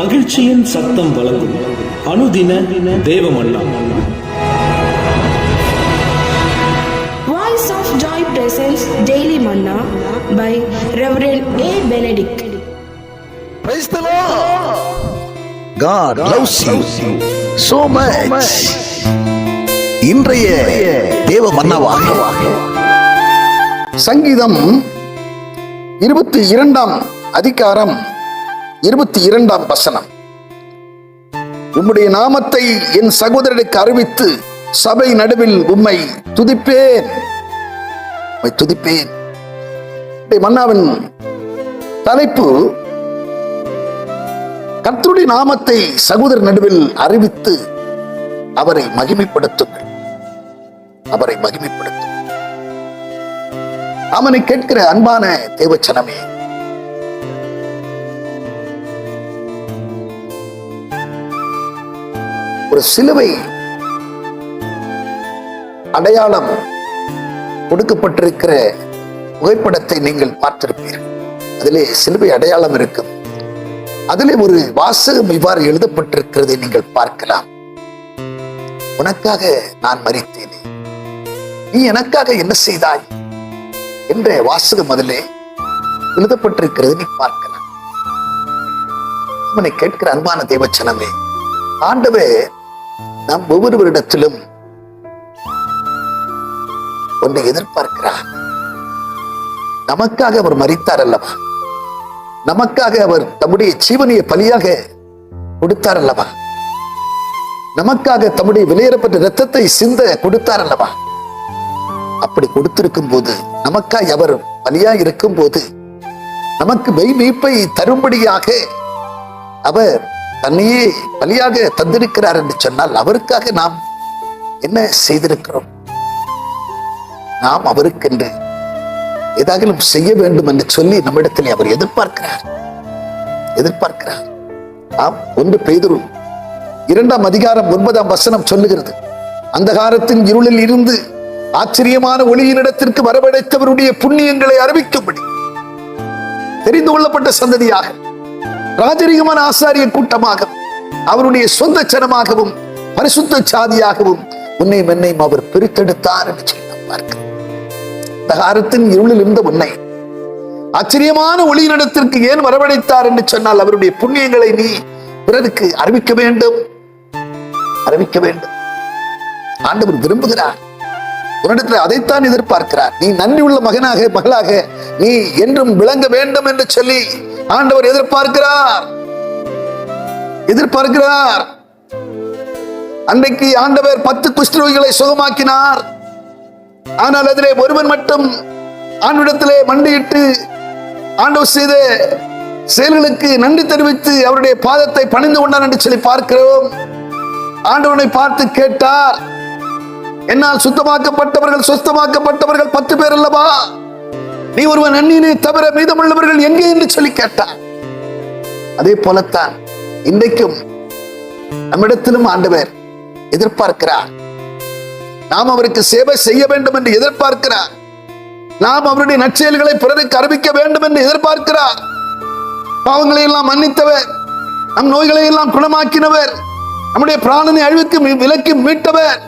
மகிழ்ச்சியின் சத்தம் வழங்கும் அனுதின Joy presents Daily Manna by Reverend A. Benedict. Praise the Lord. God loves you so much. இன்றைய தேவ மன்னவாக சங்கீதம் இருபத்தி இரண்டாம் அதிகாரம் இருபத்தி இரண்டாம் வசனம். உம்முடைய நாமத்தை என் சகோதரனுக்கு அறிவித்து சபை நடுவில் உம்மை துதிப்பேன். உம்மை துதிப்பேன். மன்னாவின் தலைப்பு கர்த்தருடைய நாமத்தை சகோதர நடுவில் அறிவித்து அவரை மகிமைப்படுத்துங்கள். அவரை மகிமைப்படுத்தும் அவனை கேட்கிற அன்பான தேவச்சனமே ஒரு சிலுவை அடையாளம் கொடுக்கப்பட்டிருக்கிற புகைப்படத்தை நீங்கள் பார்த்திருப்பீர்கள். அதிலே சிலுவை அடையாளம் இருக்கும் அதிலே ஒரு வாசகம் இவ்வாறு எழுதப்பட்டிருக்கிறதை நீங்கள் பார்க்கலாம். உனக்காக நான் மறித்தேனே நீ எனக்காக என்ன செய்தாய்? என்ற வாசகம் அதிலே எழுதப்பட்டிருக்கிறது நீ பார்க்கலாம். அவனை கேட்கிற அன்பான தேவச்சனமே ஆண்டவே நாம் ஒவ்வொருவரிடத்திலும் ஒன்றை எதிர்பார்க்கிறார். நமக்காக அவர் மறித்தார் அல்லவா நமக்காக அவர் தம்முடைய ஜீவனையை பலியாக கொடுத்தார் அல்லவா நமக்காக தம்முடைய வெளியேறப்பட்ட ரத்தத்தை சிந்த கொடுத்தார் அல்லவா அப்படி கொடுத்திருக்கும் போது நமக்காய் அவர் பலியா இருக்கும் போது நமக்கு மெய் மீட்பை தரும்படியாக அவர் தன்னையே பலியாக தந்திருக்கிறார் என்று சொன்னால் அவருக்காக நாம் என்ன செய்திருக்கிறோம்? நாம் அவருக்கென்று ஏதாகிலும் செய்ய வேண்டும் என்று சொல்லி நம்மிடத்தில் அவர் எதிர்பார்க்கிறார். எதிர்பார்க்கிறார். ஆம் ஒன்று பெய்தரு இரண்டாம் அதிகாரம் ஒன்பதாம் வசனம் சொல்லுகிறது. அந்த காலத்தின் இருளில் இருந்து ஆச்சரியமான ஒளியினிடத்திற்கு வரவழைத்தவருடைய புண்ணியங்களை அறிவிக்கும்படி. தெரிந்து கொள்ளப்பட்ட சந்ததியாக ராஜரிகமான ஆசாரிய கூட்டமாக அவருடைய சொந்த சனமாகவும் பரிசுத்த சாதியாகவும் உன்னை மென்னையும் அவர் பிரித்தெடுத்தார் என்று சொல்லி பார்க்கிறோம். இருளில் இருந்த உன்னை ஆச்சரியமான ஒளியினிடத்திற்கு ஏன் வரவழைத்தார் என்று சொன்னால் அவருடைய புண்ணியங்களை நீ பிறருக்கு அறிவிக்க வேண்டும். அறிவிக்க வேண்டும். ஆண்டவர் விரும்புகிறார். உன்னிடத்தில் அதைத்தான் எதிர்பார்க்கிறார். நீ நன்றி உள்ள மகனாக மகளாக நீ என்றும் விளங்க வேண்டும் என்று சொல்லி ஆண்டவர் எதிர்பார்க்கிறார். எதிர்பார்க்கிறார். அன்றைக்கு ஆண்டவர் பத்து குஷ்டரோகிகளை சுகமாக்கினார். ஆனால் அதிலே ஒருவன் மட்டும் ஆண்டிடத்திலே மண்டியிட்டு ஆண்டவர் செய்த செயல்களுக்கு நன்றி தெரிவித்து அவருடைய பாதத்தை பணிந்து கொண்டார் என்று சொல்லி பார்க்கிறோம். ஆண்டவனை பார்த்து கேட்டார். என்னால் சுத்தமாக்கப்பட்டவர்கள் சுத்தமாக்கப்பட்டவர்கள் பத்து பேர் அல்லவா? நீ ஒருவன் நன்னினை தவிர மீதமுள்ளவர்கள் எங்கே என்று சொல்லி கேட்டார் அதே போலத்தான் இன்றைக்கும் நம்மிடத்திலும் ஆண்டவர் எதிர்பார்க்கிறார். நாம் அவருக்கு சேவை செய்ய வேண்டும் என்று எதிர்பார்க்கிறார். நாம் அவருடைய நற்செயல்களை பிறருக்கு அறிவிக்க வேண்டும் என்று எதிர்பார்க்கிறார். பாவங்களை எல்லாம் மன்னித்தவர் நம் நோய்களை எல்லாம் குணமாக்கினவர் நம்முடைய பிராணனை அழிவுக்கு விலக்கி மீட்டவர்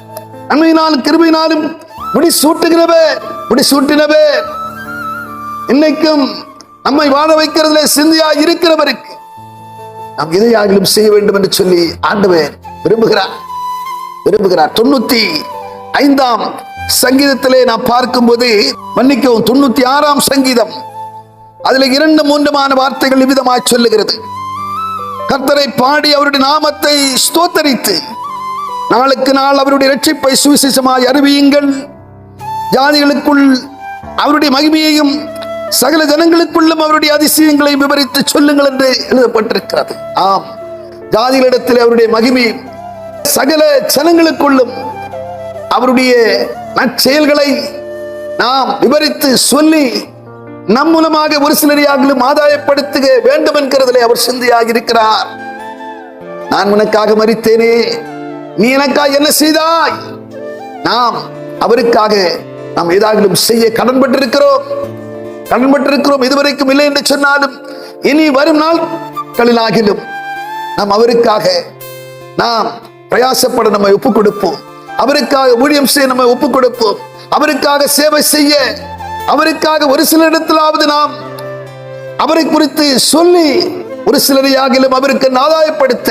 நன்மையினாலும் கிருபையினாலும் முடி சூட்டுகிறவே முடி சூட்டினவே. இன்னைக்கும் நம்மை வாழ வைக்கிறதுல சிந்தியா இருக்கிறவருக்கு நாம் எதையாகிலும் செய்ய வேண்டும் என்று சொல்லி ஆண்டவர் விரும்புகிறார். விரும்புகிறார். தொண்ணூத்தி ஐந்தாம் சங்கீதத்திலே நாம் பார்க்கும்போது மன்னிக்கவும் தொண்ணூத்தி ஆறாம் சங்கீதம் அதுல இரண்டு மூன்றுமான வார்த்தைகள் விதமாய் சொல்லுகிறது. கர்த்தரை பாடி அவருடைய நாமத்தை ஸ்தோத்தரித்து நாளுக்கு நாள் அவருடைய இரட்சிப்பை சுவிசேஷமாய் அறிவியுங்கள். ஜாதிகளுக்குள் அவருடைய மகிமையையும் சகல ஜனங்களுக்குள்ளும் அவருடைய அதிசயங்களை விவரித்து சொல்லுங்கள் என்று எழுதப்பட்டிருக்கிறது. ஆம். ஜாதிகளிடத்தில் அவருடைய மகிமை சகல ஜனங்களுக்குள்ளும் அவருடைய நற்செயல்களை நாம் விவரித்து சொல்லி நம் மூலமாக ஒரு சிலரையாகிலும் ஆதாயப்படுத்துக வேண்டும் என்கிறதிலே அவர் சிந்தையாக இருக்கிறார் நான் உனக்காக மறித்தேனே. நீ எனக்கா என்ன செய்தாய்? நாம் அவருக்காக நாம் ஏதாகிலும் செய்ய கடன்பட்டிருக்கிறோம். கடன்பட்டிருக்கிறோம் இதுவரைக்கும் இல்லை என்று சொன்னாலும் இனி வரும் நாட்களிலாகிலும் நாம் அவருக்காக நாம் பிரயாசப்பட நம்மை ஒப்பு கொடுப்போம் அவருக்காக ஊழியம் செய்ய நம்ம ஒப்பு கொடுப்போம் அவருக்காக சேவை செய்ய அவருக்காக ஒரு சில இடத்திலாவது நாம் அவரை குறித்து சொல்லி ஒரு சிலரையாகிலும் அவருக்கு ஆதாயப்படுத்த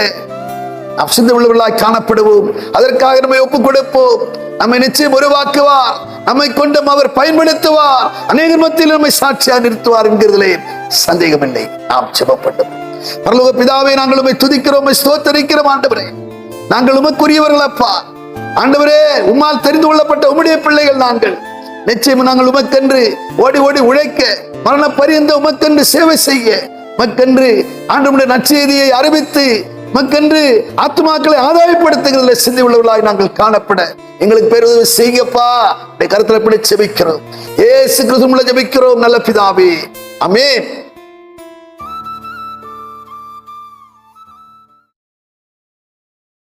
நாம் உள்ளவர்களாய் காணப்படுவோம். அதற்காக நம்மை ஒப்புக் கொடுப்போம் நம்மை நிச்சயம் உருவாக்குவார். நம்மை கொண்டும் அவர் பயன்படுத்துவார். அநேகர் மத்தியில் நம்மை சாட்சியா நிறுத்துவார் என்கிறதிலே சந்தேகமில்லை. நாம் செபப்பட்டோம் பரலோக பிதாவை நாங்கள் உம்மை துதிக்கிறோம் ஸ்தோத்தரிக்கிறோம் ஆண்டவரே. நாங்கள் உமக்குரியவர்கள் அப்பா. ஆண்டவரே உம்மால் தெரிந்து கொள்ளப்பட்ட உம்முடைய பிள்ளைகள் நாங்கள். நிச்சயம் நாங்கள் உமக்கென்று ஓடி ஓடி உழைக்க மரண பரியந்த உமக்கென்று சேவை செய்ய உமக்கென்று ஆண்டு நற்செய்தியை அறிவித்து மக்கென்று ஆத்மாக்களை ஆதாயப்படுத்துகிறதுல சிந்தி உள்ளவர்களாய் நாங்கள் காணப்பட. எங்களுக்கு பேருதவி செய்யப்பா. கருத்துல பிடி செபிக்கிறோம் ஏசு கிறிஸ்துவுல ஜெபிக்கிறோம் நல்ல பிதாவே. அமேன்